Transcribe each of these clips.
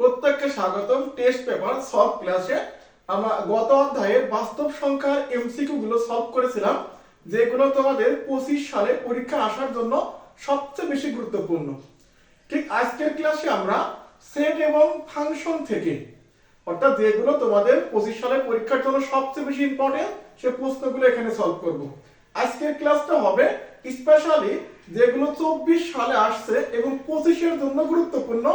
প্রত্যেককে স্বাগতম। Test paper সব ক্লাসে আমরা গত অধ্যায়ে বাস্তব সংখ্যার এমসিকিউ গুলো সলভ করেছিলাম, যেগুলো তোমাদের পঁচিশ সালে পরীক্ষা আসার জন্য সবচেয়ে বেশি গুরুত্বপূর্ণ। ঠিক আজকের ক্লাসে আমরা সেট এবং ফাংশন থেকে, অর্থাৎ যেগুলো তোমাদের পঁচিশ সালে পরীক্ষার জন্য সবচেয়ে বেশি ইম্পর্টেন্ট সে প্রশ্নগুলো এখানে সলভ করব। আজকের ক্লাসটা হবে স্পেশালি যেগুলো চব্বিশ সালে আসছে এবং পঁচিশের জন্য গুরুত্বপূর্ণ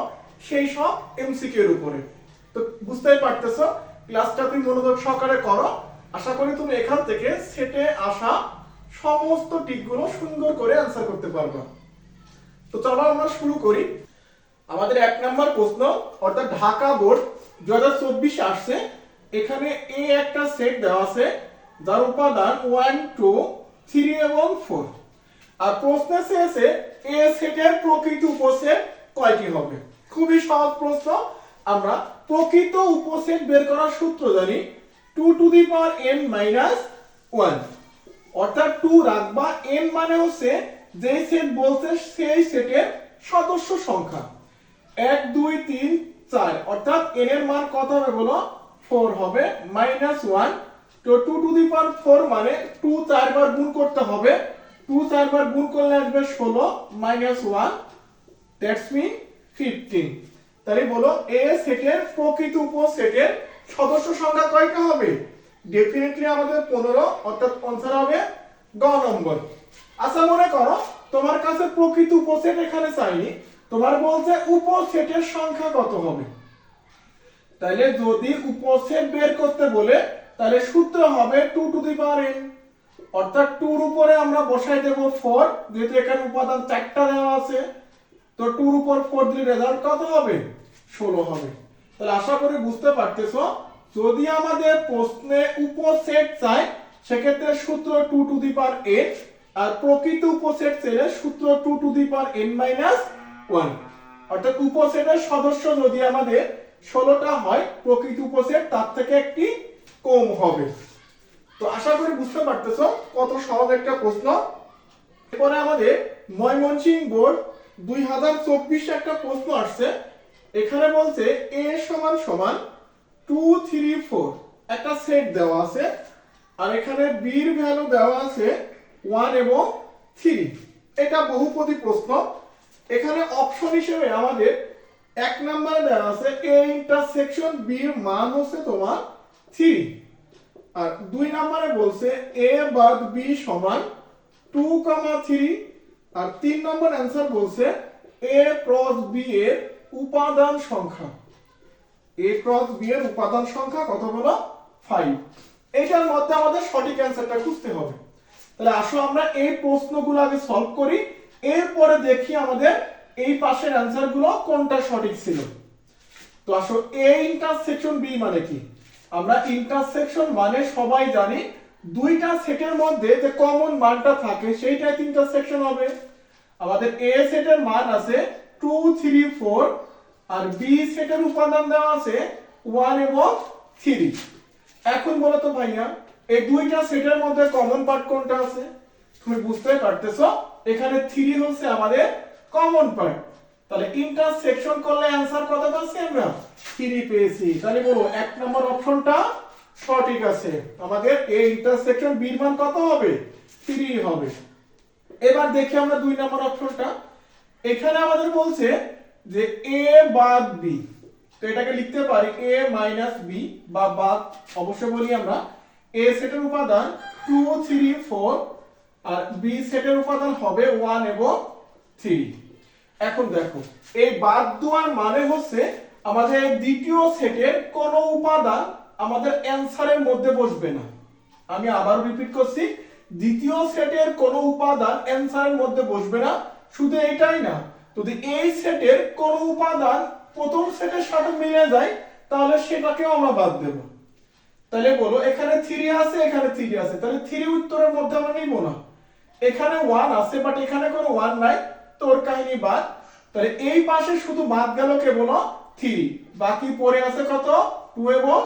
সেই সব এমসিকিউ এর উপরে। তো বুঝতেই পারতেছো ক্লাসটা তুমি মনোযোগ সহকারে করো। আশা করি তুমি এখান থেকে সেটে আসা সমস্ত টিকগুলো সুন্দর করে আনসার করতে পারবে। তো চলো আমরা শুরু করি। আমাদের এক নম্বর প্রশ্ন, অর্থাৎ ঢাকা বোর্ড দু হাজার চব্বিশে আসছে। এখানে এ একটা সেট দেওয়া আছে, যার উপাদান ওয়ান টু থ্রি এবং ফোর আর প্রশ্নে চেয়েছে এ সেটের প্রকৃত উপসেট কয়টি হবে? খুবই সহজ প্রশ্ন। আমরা প্রকৃত উপসেট বের করার সূত্র জানি two to the power N minus one অর্থাৎ টু রাখবা এন মানে হচ্ছে যে সেট বলছে সেই সেটের সদস্য সংখ্যা। এক, দুই, তিন, চার। অর্থাৎ এন এর মান কত হবে বলো? ফোর হবে মাইনাস ওয়ান তো two to the power four মানে টু চারবার গুণ করতে হবে। টু চারবার গুণ করলে আসবে ষোলো minus one that's mean fifteen. তাহলে বলো এ সেটের প্রকৃত উপসেটের সদস্য সংখ্যা কয়টা হবে? ডেফিনেটলি আমাদের পনেরো, অর্থাৎ আনসার হবে গ নম্বর। আচ্ছা মনে করো, তোমার কাছে প্রকৃত উপসেট এখানে চাইনি, তোমার বলছে উপসেটের সংখ্যা কত হবে? তাহলে যদি উপসেট বের করতে বলে, তাহলে সূত্র হবে two to the power N অর্থাৎ টুর উপরে আমরা বসাই দেব ফোর, যেহেতু এখানে উপাদান চারটা দেওয়া আছে। তো টুর উপর ফোর দিলে রেজাল্ট কত হবে? ষোলো হবে। তাহলে আশা করি বুঝতে পারতেছো, যদি আমাদের প্রশ্নে উপসেট চাই, সেক্ষেত্রে সূত্র two to the power N আর প্রকৃত উপসেট চাইলে সূত্র two to the power N minus one অর্থাৎ উপসেটের সদস্য যদি আমাদের ষোলোটা হয়, প্রকৃত উপসেট তার থেকে একটি কম হবে। তো আশা করি বুঝতে পারতেছো, কত সহজ একটা প্রশ্ন। এরপরে আমাদের ময়মনসিংহ বোর্ড দুই হাজার চব্বিশে একটা প্রশ্ন আসছে। এখানে বলছে এ সমান সমান টু থ্রি ফোর একটা সেট দেওয়া আছে, আর এখানে বির ভ্যালু দেওয়া আছে ওয়ান এবং থ্রি এটা বহুপদী প্রশ্ন। এখানে অপশন হিসেবে আমাদের এক নম্বরে দেওয়া আছে এ ইন্টারসেকশন বির মান হচ্ছে তোমার থ্রি আর দুই নম্বরে বলছে এ বাদ বি সমান টু কমা থ্রি আর তিন নম্বর অ্যান্সার বলছে এ ক্রস বি এর উপাদান সংখ্যা। এ ক্রস বি এর উপাদান সংখ্যা কত হলো ফাইভ এটার মধ্যে আমাদের সঠিক অ্যান্সারটা খুঁজতে হবে। তাহলে আসো আমরা এই প্রশ্নগুলো আগে সলভ করি, এরপরে দেখি আমাদের এই পাশের অ্যান্সারগুলো কোনটা সঠিক ছিল। তো আসো এ ইন্টারসেকশন বি মানে কি? আমরা ইন্টারসেকশন মানে সবাই জানি দুইটা সেটের মধ্যে যে কমন মানটা থাকে, সেইটাই ইন্টারসেকশন হবে। আমাদের এ সেটের মান আছে টু থ্রি ফোর আর বি সেটের উপাদান দেওয়া আছে ওয়ান এবং থ্রি এখন বলো তো ভাইয়া, এই দুইটা সেটের মধ্যে কমন পার্ট কোনটা আছে? তুমি বুঝতে পারতেছো, এখানে থ্রি হচ্ছে আমাদের কমন পার্ট তাহলে ইন্টারসেকশন করলে অ্যান্সার কত পাচ্ছি আমরা থ্রি পেয়েছি। তাহলে বলো, এক নম্বর অপশনটা সঠিক আছে। আমাদের এই ইন্টারসেকশন বির মান কত হবে? থ্রি হবে। এবার দেখি আমরা দুই নম্বর অপশনটা এখানে আমাদের বলছে যে এ বাদ বি তো এটাকে লিখতে পারি এ মাইনাস বি বা বাদ। অবশ্যই বলি আমরা এ সেটের উপাদান টু থ্রি ফোর আর বি সেটের উপাদান হবে ওয়ান এবং থ্রি এখন দেখো, এই বাদ দেওয়ার মানে হচ্ছে আমাদের দ্বিতীয় সেটের কোন উপাদান আমাদের অ্যান্সারের মধ্যে বসবে না। আমি আবার রিপিট করছি, দ্বিতীয় সেটের কোন উপাদান অ্যান্সারের মধ্যে বসবে না, শুধু এটাই না। যদি এই সেটের কোন উপাদান প্রথম সেটের সাথে মিলে যায়, তাহলে সেটাকেও আমরা বাদ দেব। তাহলে বলো, এখানে থ্রি আছে, এখানে থ্রি আছে। তাহলে থ্রি উত্তরের মধ্যে আমরা নিব না। এখানে ওয়ান আছে বাট এখানে কোনো ওয়ান নাই, তোর কাহিনী বাদ। তাহলে এই পাশে শুধু বাদ গেল কেবল থ্রি বাকি পড়ে আছে কত? টু এবং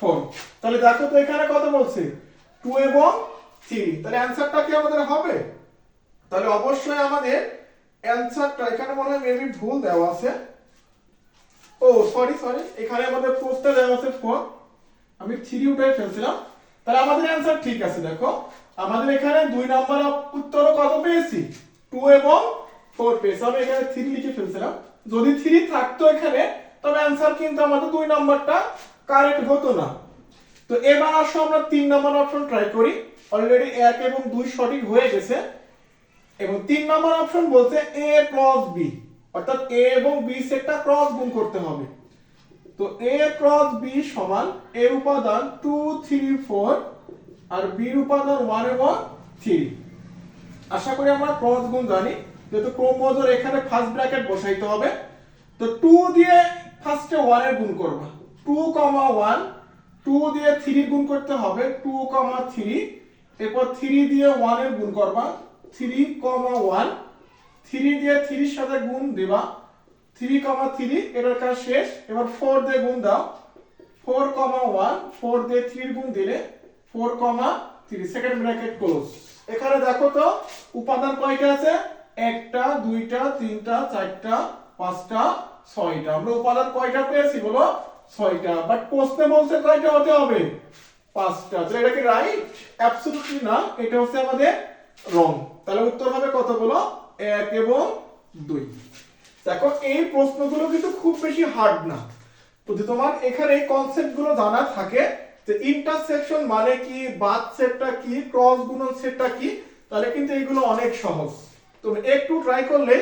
ফোর তাহলে দেখো তো এখানে কত বলছে? টু এবং থ্রি তাহলে অ্যান্সারটা কি আমাদের হবে? তাহলে অবশ্যই আমাদের অ্যান্সারটা এখানে মনে হয় মেবি ভুল দেওয়া আছে। ও সরি সরি এখানে আমাদের প্রশ্নে দেওয়া আছে ফোর আমি থ্রি উঠাই ফেলছিলাম। তাহলে আমাদের অ্যান্সার ঠিক আছে, দেখো। আমাদের এখানে দুই নাম্বার উত্তর কত পেয়েছি? টু এবং ফোর পেয়েছি। আমি এখানে থ্রি লিখে ফেলছিলাম। যদি থ্রি থাকতো এখানে, তবে অ্যান্সার কিন্তু আমাদের দুই নাম্বারটা কারেক্ট হতো না। তো এবার আসো আমরা তিন নাম্বার অপশন ট্রাই করি। অলরেডি এক এবং দুই সঠিক হয়ে গেছে। এবং তিন নম্বর অপশন বলছে এ ক্রস বি অর্থাৎ এ এবং বি সেটটা ক্রস গুণ করতে হবে। তো এ ক্রস বি সমান এর উপাদান টু থ্রি ফোর আর বির উপাদান ওয়ান এবং থ্রি আশা করি আমরা ক্রস গুণ জানি। যেহেতু ক্রমজোর এখানে ফার্স্ট ব্র্যাকেট বসাইতে হবে। তো টু দিয়ে ফার্স্টে ওয়ানের গুণ করবা। টু কমা ওয়ান টু দিয়ে থ্রি গুণ করতে হবে টু কমা থ্রি এরপর থ্রি দিয়ে ওয়ানের গুণ করবা থ্রি কমা ওয়ান থ্রি দিয়ে থ্রির সাথে গুণ দেবা থ্রি কমা থ্রি এটার কাজ শেষ, এবার ফোর দিয়ে গুণ দাও ফোর কমা ওয়ান ফোর দিয়ে থ্রির গুণ দিলে four comma three second bracket close এখানে দেখো তো, উপাদান কয়টা আছে? একটা, দুইটা, তিনটা, চারটা, পাঁচটা, ছয়টা। আমরা উপাদান কয়টা পেয়েছি বলো? ছয়টা বাট প্রশ্নে বলছে কয়টা হতে হবে? পাঁচটা। তো এটা কি রাইট অ্যাবসলিউটলি না, এটা হচ্ছে আমাদের রং তাহলে উত্তর হবে কতগুলো? এক এবং দুই। দেখো, এই প্রশ্নগুলো কিন্তু খুব বেশি হার্ড না। যদি তোমার এখানে এই কনসেপ্টগুলো জানা থাকে, যে ইন্টারসেকশন মানে কি, বাদ সেটটা কি ক্রস গুণন সেটটা কি, তাহলে কিন্তু এইগুলো অনেক সহজ। তুমি একটু ট্রাই করলে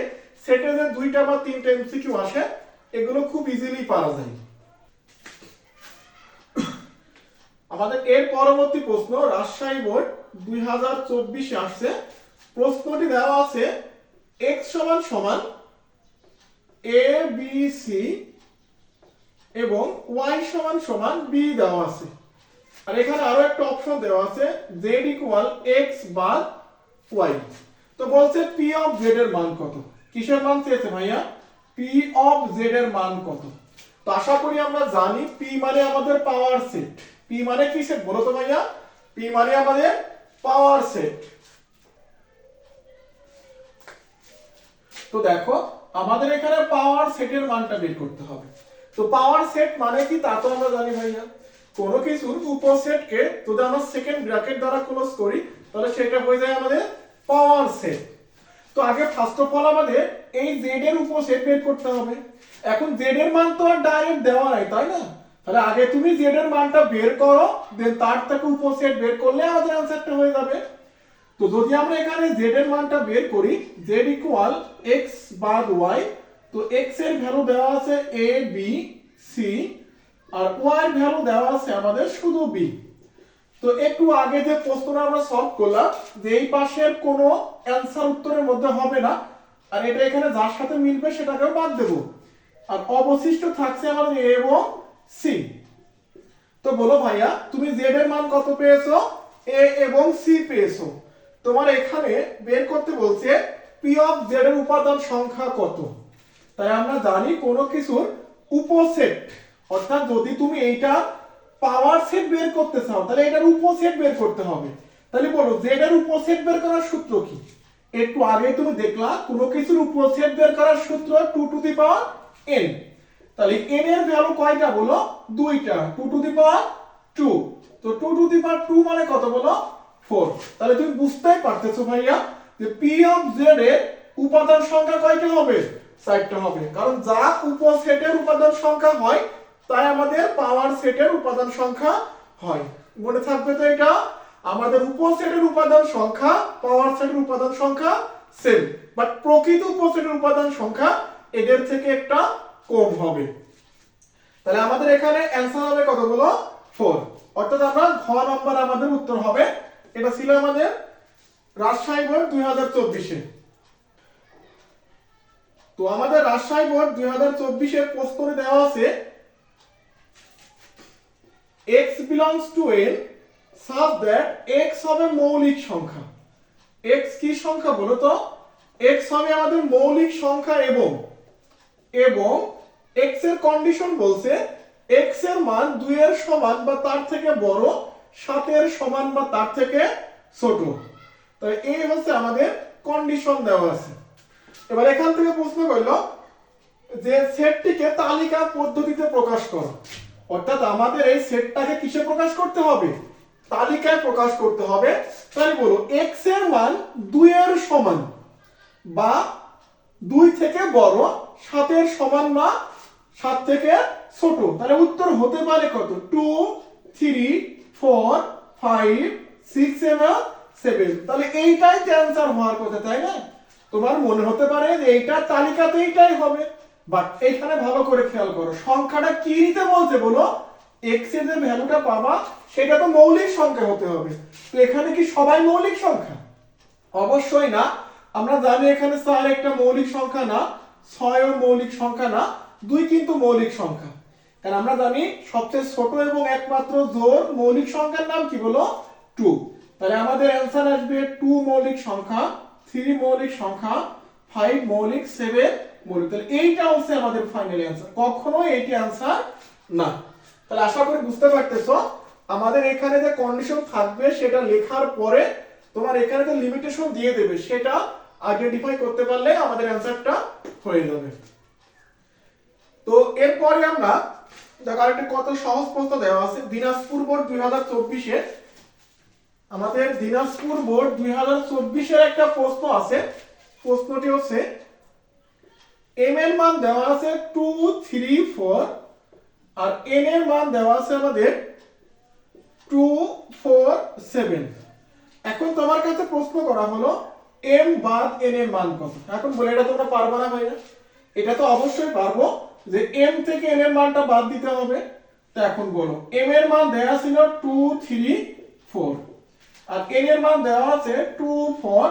সেটে যে দুইটা বা তিনটা এমসিকিউ আসে, এগুলো খুব ইজিলি পারা যায়। আমাদের এর পরবর্তী প্রশ্ন, রাজশাহী বোর্ড দুই আসছে। প্রশ্নটি দেওয়া আছে এক্স সমান সমান এ বি সি এবং ওয়াই সমান সমান বি দেওয়া আছে। আর এখানে আরও একটা অপশন দেওয়া আছে Z equal X bar Y তো বলছে পি অফ জেড এর মান কত? কিসের মান চেয়েছে ভাইয়া? পি অফ জেড এর মান কত? তো আশা করি আমরা জানি পি মানে আমাদের পাওয়ার সেট পি মানে কি সেট বলো তো ভাইয়া। পি মানে আমাদের পাওয়ার সেট তো দেখো, আমাদের এখানে পাওয়ার সেটের মানটা বের করতে হবে। তো পাওয়ার সেট মানে কি? তা তো আমরা জানি ভাইয়া। কোনো কিছুর উপসেটকে যদি আমরা সেকেন্ড ব্র্যাকেট দ্বারা ক্লোজ করি, তাহলে সেটা হয়ে যায় আমাদের পাওয়ার সেট তো আগে ফার্স্ট অফ অল আমাদের এই জেড এর উপসেট বের করতে হবে। এখন জেড এর মান তো আর ডাইরেক্ট দেওয়া নাই, তাই না? তাহলে আগে তুমি জেড এর মানটা বের করো দেন তার থেকে উপসেট বের করলে আমাদের অ্যান্সারটা হয়ে যাবে। তো যদি আমরা এখানে z এর মানটা বের করি, z ইকুয়াল x বাদ y, তো x এর ভ্যালু দেওয়া আছে a, b, c, আর y এর ভ্যালু দেওয়া আছে আমাদের শুধু b তো একটু আগে যে প্রশ্নটা আমরা সলভ করলাম, যে এই পাশের কোনো অ্যান্সার উত্তরের মধ্যে হবে না, আর এটা এখানে যার সাথে মিলবে সেটাকেও বাদ দেব। আর অবশিষ্ট থাকছে আমাদের এবং c. তো বলো ভাইয়া, তুমি z এর মান কত পেয়েছ? A এবং c পেয়েছ। তোমার এখানে বের করতে বলছে p অফ z এর উপাদান সংখ্যা কত? তাই আমরা জানি কোনো কিছুর উপসেট। অর্থাৎ যদি তুমি এইটা পাওয়ার সেট বের করতে চাও, তাহলে এটার উপসেট বের করতে হবে। তাহলে বলো, z এর উপসেট বের করার সূত্র কি? একটু আগে তুমি দেখলা, কোনো কিছুর উপসেট বের করার সূত্র 2 টু দি পাওয়ার n তাহলে n এর ভ্যালু কয়টা বলো? দুইটা। 2 টু দি পাওয়ার 2 তো 2 টু দি পাওয়ার 2 মানে কত বলো? 4 তাহলে তুমি বুঝতেই পারতেছো ভাইয়া যে p অফ z এর উপাদান সংখ্যা কয়টা হবে? চারটা হবে। কারণ যা উপসেটের উপাদান সংখ্যা হয়, তাই আমাদের পাওয়ার সেটের উপাদান সংখ্যা হয়। মনে থাকবে তো এটা? আমাদের উপসেটের উপাদান সংখ্যা পাওয়ার সেটের উপাদান সংখ্যা সেম বাট প্রকৃত উপসেটের উপাদান সংখ্যা এদের থেকে একটা কম হবে। তাহলে আমাদের এখানে অ্যান্সার হবে কতগুলো? ফোর অর্থাৎ আমরা ঘ নম্বর আমাদের উত্তর হবে। এটা ছিল আমাদের রাজশাহী বোর্ড দুই হাজার চব্বিশে। তো আমাদের রাজশাহী বোর্ড দুই হাজার চব্বিশে চব্বিশের করে দেওয়া আছে, x belongs to n such that x হবে মৌলিক সংখ্যা। x কি সংখ্যা বলো তো x হবে আমাদের মৌলিক সংখ্যা এবং এবং x এর কন্ডিশন বলছে x এর মান 2 এর সমান বা তার থেকে বড় 7 এর সমান বা তার থেকে ছোট। তাই এই হচ্ছে আমাদের কন্ডিশন দেওয়া আছে। এবার এখান থেকে প্রশ্ন করল যে সেটটিকে তালিকা পদ্ধতিতে প্রকাশ করো। অর্থাৎ আমাদের এই সেটটাকে কিসে প্রকাশ করতে হবে? তালিকায় প্রকাশ করতে হবে। তাই বলো এক্সের মান দুই এর সমান বা দুই থেকে বড়, সাতের সমান না সাত থেকে ছোট। তাহলে উত্তর হতে পারে কত? Two three four five six এবং সেভেন তাহলে এইটাই অ্যান্সার হওয়ার কথা তাই না? তোমার মনে হতে পারে যে এইটার তালিকাতে এইটাই হবে। বাট এইখানে ভালো করে খেয়াল করো, সংখ্যাটা কি নিতে বলছে বলো? এক্সের যে ভ্যালুটা পাবা, সেটা তো মৌলিক সংখ্যা হতে হবে। তো এখানে কি সবাই মৌলিক সংখ্যা? অবশ্যই না। আমরা জানি এখানে চার একটা মৌলিক সংখ্যা না, ছয়ও মৌলিক সংখ্যা না। দুই কিন্তু মৌলিক সংখ্যা। কারণ আমরা জানি সবচেয়ে ছোট এবং একমাত্র জোর মৌলিক সংখ্যার নাম কি বলো? টু। তাহলে আমাদের অ্যান্সার আসবে টু মৌলিক সংখ্যা, থ্রি মৌলিক সংখ্যা, ফাইভ মৌলিক, সেভেন মৌলিক। তাহলে এইটা হচ্ছে আমাদের ফাইনাল অ্যান্সার কখনো এইটি অ্যান্সার না। তাহলে আশা করি বুঝতে পারতেছো, আমাদের এখানে যে কন্ডিশন থাকবে সেটা লেখার পরে তোমার এখানে যে লিমিটেশন দিয়ে দেবে, সেটা আইডেন্টিফাই করতে পারলে আমাদের অ্যান্সারটা হয়ে যাবে। তো এরপরে আমরা, দেখো আরেকটা কত সহজ প্রশ্ন দেওয়া আছে। দিনাজপুর বোর্ড দুই হাজার চব্বিশে আমাদের দিনাজপুর বোর্ড দুই হাজার চব্বিশের একটা প্রশ্ন আছে। প্রশ্নটি হচ্ছে এম এর মান দেওয়া আছে টু থ্রি ফোর আর এন এর মান দেওয়া আছে আমাদের টু ফোর সেভেন এখন তোমার কাছে প্রশ্ন করা হলো এম বাদ এন এর মান কত? এখন বলে এটা তোমরা পারবে না ভাইয়া। এটা তো অবশ্যই পারব। যে এম থেকে এন এর মানটা বাদ দিতে হবে, তো এখন বলো। এম এর মান দেওয়া ছিল টু থ্রি ফোর আর এন এর মান দেওয়া আছে টু ফোর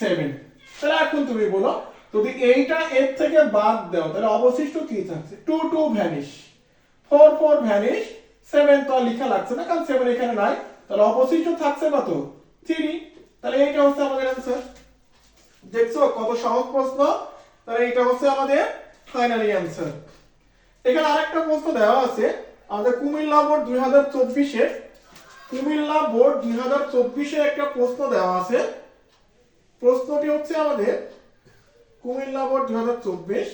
সেভেন তাহলে এখন তুমি বলো, যদি এইটা এর থেকে বাদ দাও, তাহলে অবশিষ্ট কি থাকছে? Two two vanish four four vanish seven তো আর লেখা লাগছে না, কারণ সেভেন এখানে নাই। তাহলে অবশিষ্ট থাকছে কত? থ্রি তাহলে এইটা হচ্ছে আমাদের অ্যান্সার দেখছ কত সহজ প্রশ্ন? তাহলে এইটা হচ্ছে আমাদের ফাইনালি অ্যান্সার এখানে আরেকটা প্রশ্ন দেওয়া আছে, আমাদের কুমিল্লা বোর্ড দুই হাজার চব্বিশে, কুমিল্লা বোর্ড দুই হাজার চব্বিশে একটা প্রশ্ন দেওয়া আছে। প্রশ্নটি হচ্ছে আমাদের, কুমিল্লা বোর্ড দুই হাজার চব্বিশ।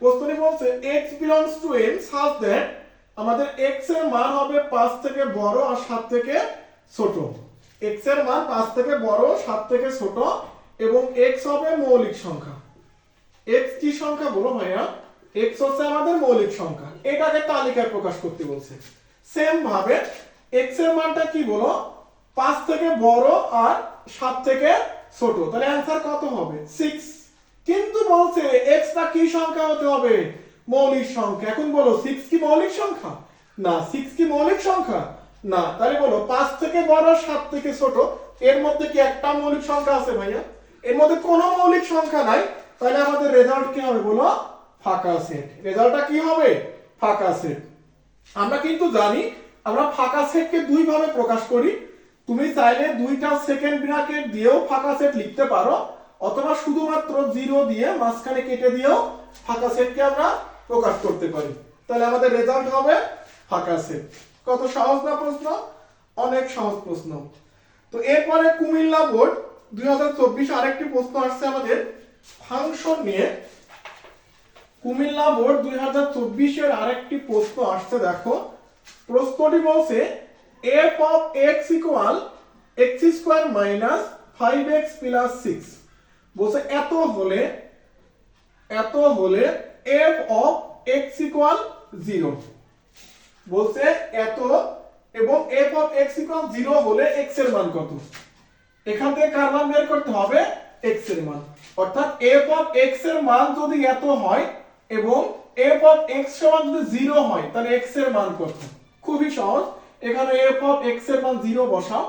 প্রশ্নটি বলছে X belongs to n such that আমাদের x এর মান হবে পাঁচ থেকে বড় আর সাত থেকে ছোট। X এর মান 5 থেকে বড়, সাত থেকে ছোট এবং এক্স হবে মৌলিক সংখ্যা। X কি সংখ্যা বলো ভাইয়া? X হচ্ছে আমাদের মৌলিক সংখ্যা। এটাকে তালিকায় প্রকাশ করতে বলছে। সেম ভাবে x এর মানটা কি বলো? 5 থেকে বড় আর 7 থেকে ছোট। তাহলে অ্যান্সার কত হবে? 6 কিন্তু বলছে x টা কি সংখ্যা হতে হবে? মৌলিক সংখ্যা। এখন বলো 6 কি মৌলিক সংখ্যা? না 6 কি মৌলিক সংখ্যা? না, তাহলে বলো 5 থেকে বড় 7 থেকে ছোট, এর মধ্যে কি একটা মৌলিক সংখ্যা আছে ভাইয়া? এর মধ্যে কোনো মৌলিক সংখ্যা নাই। তাহলে আমাদের রেজাল্ট কি হবে বলো? ফাঁকা সেট রেজাল্টটা কি হবে? ফাঁকা সেট আমরা কিন্তু জানি, আমরা ফাঁকা সেটকে দুই ভাবে প্রকাশ করি। তুমি চাইলে দুইটা সেকেন্ড ব্র্যাকেট দিয়েও ফাঁকা সেট লিখতে পারো, অথবা শুধুমাত্র জিরো দিয়ে মাঝখানে কেটে দিয়েও ফাঁকা সেটকে আমরা প্রকাশ করতে পারি। তাহলে আমাদের রেজাল্ট হবে ফাঁকা সেট কত সহজ না প্রশ্ন? অনেক সহজ প্রশ্ন। তো এরপরে কুমিল্লা বোর্ড, দুই হাজার চব্বিশ আরেকটি প্রশ্ন আসছে আমাদের। ফাংশন নিয়ে কুমিল্লা বোর্ড দুই হাজার চব্বিশের আরেকটি প্রশ্ন আসছে, দেখো। প্রশ্নটি বলছে F of X equal X square minus five X plus six বলছে, এত হলে এত হলে F of X equal zero বলছে, এত এবং F of X equal zero হলে এক্সের মান কত? এখান থেকে কার মান বের করতে হবে? এক্সের মান। অর্থাৎ এফ অফ এক্সের মান যদি এত হয় এবং এফ অফ এক্স সমান যদি জিরো হয়, তাহলে এক্সের মান কত? খুবই সহজ। এখানে এফ অফ এক্সের মান জিরো বসাও।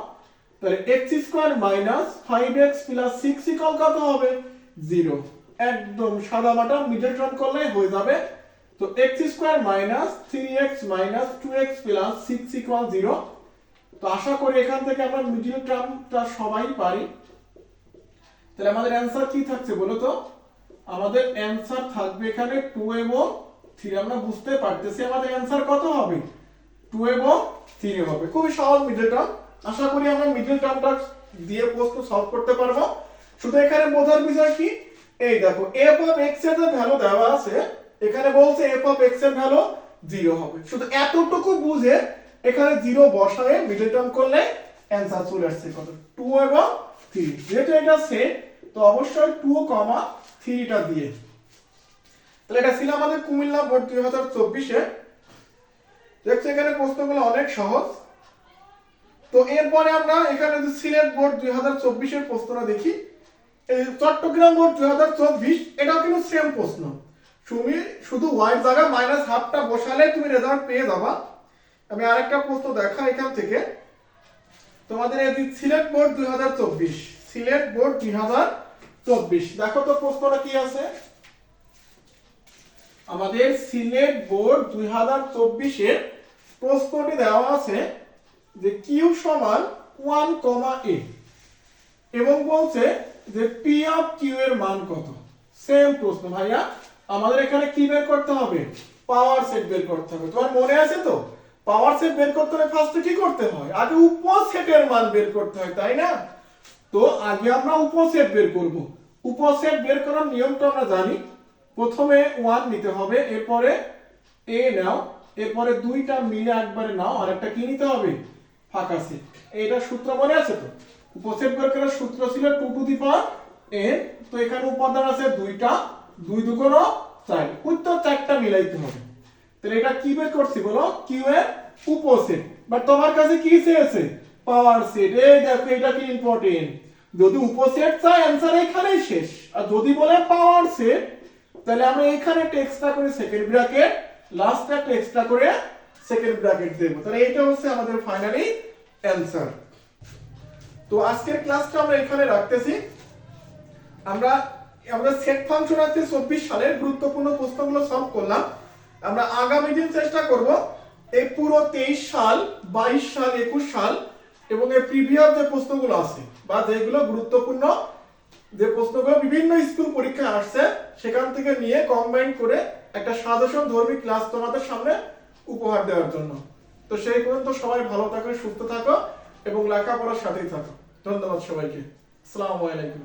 তাহলে X square minus five X plus six equal কত হবে? জিরো একদম সাদা মাটা মিডল টার্ম করলে হয়ে যাবে। তো X square minus three X minus two X plus six equal zero তো আশা করি এখান থেকে আমরা মিডিল টার্মটা সবাই পারি। তাহলে আমাদের অ্যান্সার কি থাকছে বলো তো? আমাদের অ্যান্সার থাকবে এখানে টু এবং থ্রি আমরা বুঝতে পারতেছি আমাদের অ্যান্সার কত হবে? টু এবং থ্রি হবে। খুবই সহজ মিডল টার্ম আশা করি আমরা মিডল টার্মটা দিয়ে প্রশ্ন সলভ করতে পারব। শুধু এখানে বোঝার বিষয় কি? এই দেখো এফ অফ এক্সের যে ভ্যালু দেওয়া আছে, এখানে বলছে এফ অফ এক্সের ভ্যালু জিরো হবে। শুধু এতটুকু বুঝে এখানে জিরো বসায় মিডল টার্ম করলে অ্যান্সার চলে আসছে কত? টু এবং থ্রি। যেহেতু এটা সেট তো অবশ্যই টু কমা থ্রিটা দিয়ে। তাহলে এটা ছিল আমাদের কুমিল্লা বোর্ড দুই হাজার চব্বিশে। দেখছ এখানে প্রশ্নগুলো অনেক সহজ। তো এরপরে আমরা এখানে যে সিলেট বোর্ড দুই হাজার চব্বিশের প্রশ্নটা দেখি। চট্টগ্রাম বোর্ড দুই হাজার চব্বিশ, এটাও কিন্তু সেম প্রশ্ন। তুমি শুধু ওয়াইড জায়গা মাইনাস হাফটা বসালে তুমি রেজাল্ট পেয়ে যাবা। আমি আরেকটা প্রশ্ন দেখা এখান থেকে। তোমাদের এই সিলেট বোর্ড দুই হাজার চব্বিশ, সিলেট বোর্ড দুই হাজার চব্বিশ, দেখো তো প্রশ্নটা কি আছে? আমাদের সিলেট বোর্ড দুই হাজার প্রশ্নটি দেওয়া আছে যে কিউ সমান ওয়ান কমা এবং বলছে যে পি অফ কিউ এর মান কত? সেম প্রশ্ন, ভাইয়া। আমাদের এখানে কি বের করতে হবে? পাওয়ার সেট বের করতে হবে। তোমার মনে আছে তো? পাওয়ার সেট বের করতে হলে ফার্স্টে কি করতে হয়? আগে উপসেটের মান বের করতে হয়, তাই না? তো আগে আমরা উপসেট বের করব। উপসেট বের করার নিয়মটা আমরা জানি। প্রথমে ওয়ান নিতে হবে, এরপরে এ নাও, এরপরে দুইটা মিলে একবারে নাও, আর একটা কি নিতে হবে? ফাঁকা সেট। এটা সূত্র মনে আছে তো? উপসেট বের করার সূত্র ছিল two to the power N তো এখানে উপাদান আছে দুইটা, দুই দুগুণ চার। উত্তর চারটা মিলাইতে হবে। তাহলে এটা কি বের করছি বলো? কিউ এর উপসেট। বাট তোমার কাছে কি চেয়েছে পাওয়ার সেট এই দেখো, এটা কি ইম্পর্টেন্ট যদি উপসেট চাই অ্যান্সার এখানেই শেষ। আর যদি বলে পাওয়ার সেট তাহলে আমরা এখানে টেক্সটটা করে সেকেন্ড ব্র্যাকেট লাস্টটা টেক্সটটা করে সেকেন্ড ব্র্যাকেট দেব। তাহলে এটা হচ্ছে আমাদের ফাইনালি অ্যান্সার তো আজকের ক্লাসটা আমরা এখানে রাখতেছি। আমরা আমরা সেট ফাংশন আছে চব্বিশ সালের গুরুত্বপূর্ণ প্রশ্নগুলো সলভ করলাম। আমরা আগামী দিন চেষ্টা করব এই পুরো তেইশ সাল, বাইশ সাল, একুশ সাল এবং এই প্রিভিয়াস যে প্রশ্নগুলো আছে বা যেগুলো গুরুত্বপূর্ণ, যে প্রশ্নগুলো বিভিন্ন স্কুল পরীক্ষায় আসছে, সেখান থেকে নিয়ে কম্বাইন করে একটা সাজেশন ধর্মী ক্লাস তোমাদের সামনে উপহার দেওয়ার জন্য। তো সেই পর্যন্ত সবাই ভালো থাকো, সুস্থ থাকো এবং লেখাপড়ার সাথেই থাকো। ধন্যবাদ সবাইকে। আসসালামু আলাইকুম।